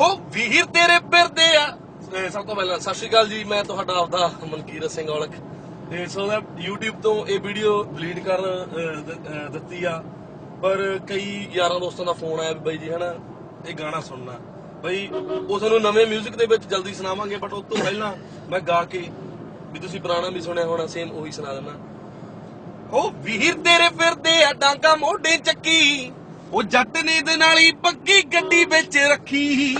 ਹੋ ਵੀਰ ਤੇਰੇ ਫਿਰਦੇ ਆ। ਸਭ ਤੋਂ ਪਹਿਲਾਂ ਸਤਿ ਸ਼੍ਰੀ ਅਕਾਲ ਜੀ, ਮੈਂ ਤੁਹਾਡਾ ਆਪਦਾ ਮਨਕੀਰਤ ਸਿੰਘ ਔਲਖ। ਤੇ ਸੋ ਦਾ YouTube ਤੋਂ ਇਹ ਵੀਡੀਓ ਡਿਲੀਟ ਕਰਨ ਦਿੱਤੀ ਆ। ਪਰ ਕਈ ਯਾਰਾਂ ਦੋਸਤਾਂ ਦਾ ਫੋਨ ਆਇਆ ਵੀ ਬਾਈ ਜੀ, ਹਨਾ, ਇਹ ਗਾਣਾ ਸੁਣਨਾ। ਬਈ, ਉਹ ਤੁਹਾਨੂੰ ਨਵੇਂ 뮤직 ਦੇ ਵਿੱਚ ਜਲਦੀ ਸੁਣਾਵਾਂਗੇ ਬਟ ਉਸ ਤੋਂ ਪਹਿਲਾਂ ਮੈਂ ਗਾ ਕੇ ਵੀ ਤੁਸੀਂ ਪੁਰਾਣਾ ਵੀ ਸੁਣਿਆ ਹੋਣਾ ਸੇਮ ਉਹੀ ਸੁਣਾ ਦਿੰਦਾ। ਉਹ ਵੀਰ ਤੇਰੇ ਫਿਰਦੇ ਆ, ਡਾਂਗਾ ਮੋਢੇ ਚੱਕੀ। ਉਹ ਜੱਟ ਨੇ ਦੇ ਨਾਲ ਹੀ ਪੱਕੀ ਗੱਡੀ ਵਿੱਚ ਰੱਖੀ।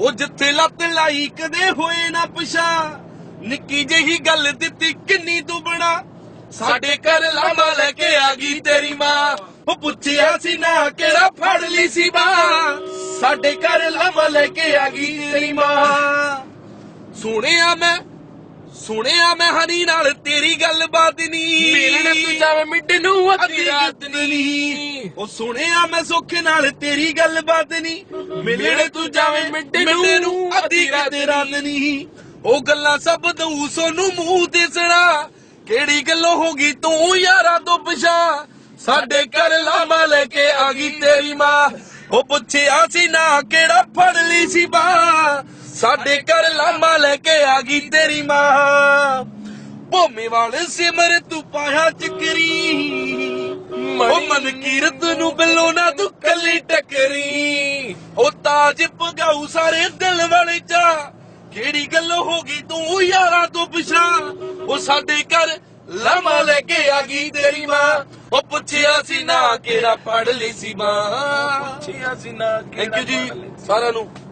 ਉਹ ਜਿੱਥੇ ਲੱਤ ਲਾਈ ਕਦੇ ਹੋਏ ਨਾ ਪਛਾ। ਨਿੱਕੀ ਜਿਹੀ ਗੱਲ ਦਿੱਤੀ ਕਿੰਨੀ ਤੂੰ ਬਣਾ ਸਾਡੇ ਘਰ ਲਾਮਾ ਲੈ ਕੇ ਆ ਗਈ ਤੇਰੀ ਮਾਂ। ਉਹ ਪੁੱਛਿਆ ਸੀ ਨਾ ਕਿਹੜਾ ਫੜ ਲਈ ਸੀ ਮਾਂ। ਸਾਡੇ ਘਰ ਲਾਮਾ ਲੈ ਕੇ ਆ ਗਈ ਤੇਰੀ ਮਾਂ। ਸੁਣਿਆ ਮੈਂ ਸੁਣਿਆ ਮੈਂ ਹਨੀ ਨਾਲ ਤੇਰੀ ਗੱਲਬਾਤ ਨਹੀਂ ਮਿਲਣ ਤੂੰ ਜਾਵੇਂ ਮਿੱਡ ਨੂੰ ਅੱਧੀ ਰਾਤ ਨਹੀਂ ਉਹ ਸੁਣਿਆ ਮੈਂ ਸੁੱਖ ਨਾਲ ਤੇਰੀ ਗੱਲਬਾਤ ਨਹੀਂ ਮਿਲਣ ਤੂੰ ਜਾਵੇਂ ਮਿੰਟ ਨੂੰ ਅੱਧੀ ਰਾਤ ਰਾਤ ਨਹੀਂ ਉਹ ਗੱਲਾਂ ਸਭ ਦਊ ਸੋਨੂੰ ਮੂੰਹ ਤੇ ਸੜਾ ਕਿਹੜੀ ਗੱਲੋਂ ਹੋ ਗਈ ਤੂੰ ਯਾਰਾਂ ਤੋਂ ਪਿਛਾ? ਸਾਡੇ ਘਰ ਲਾਮਾ ਲੈ ਕੇ ਆ ਗਈ ਤੇਰੀ ਮਾਂ। ਉਹ ਪੁੱਛਿਆ ਸੀ ਨਾ ਕਿਹੜਾ ਫੜ ਲਈ ਸੀ ਬਾ ਸਾਡੇ ਘਰ ਲਾਮਾ ਲੈ ਕੇ ਆ ਗਈ ਤੇਰੀ ਮਾਂ। ਭੋਮੇ ਵਾਲੇ ਸਿਮਰ ਤੂੰ ਪਾਇਆ ਚੱਕਰੀ। ਉਹ ਮਨ ਕੀਰਤ ਨੂੰ ਬਿੱਲੋ ਨਾ ਤੂੰ ਕੱਲੀ ਟੱਕਰੀ। ਉਹ ਤਾਜ ਪਗਾਉ ਸਾਰੇ ਦਿਲ ਵਾਲੇ ਚਾ। ਕਿਹੜੀ ਗੱਲ ਹੋ ਗਈ ਤੂੰ ਯਾਰਾਂ ਤੋਂ ਪਿਛਾ। ਉਹ ਸਾਡੇ ਘਰ ਲਾਮਾ ਲੈ ਕੇ ਆ ਗਈ ਤੇਰੀ ਮਾਂ। ਉਹ ਪੁੱਛਿਆ ਸੀ ਨਾ ਕਿਹੜਾ ਪੜ ਲਈ ਸੀ ਮਾਂ। ਪੁੱਛਿਆ ਸੀ ਨਾ ਥੈਂਕ ਯੂ ਜੀ ਸਾਰਿਆਂ ਨੂੰ।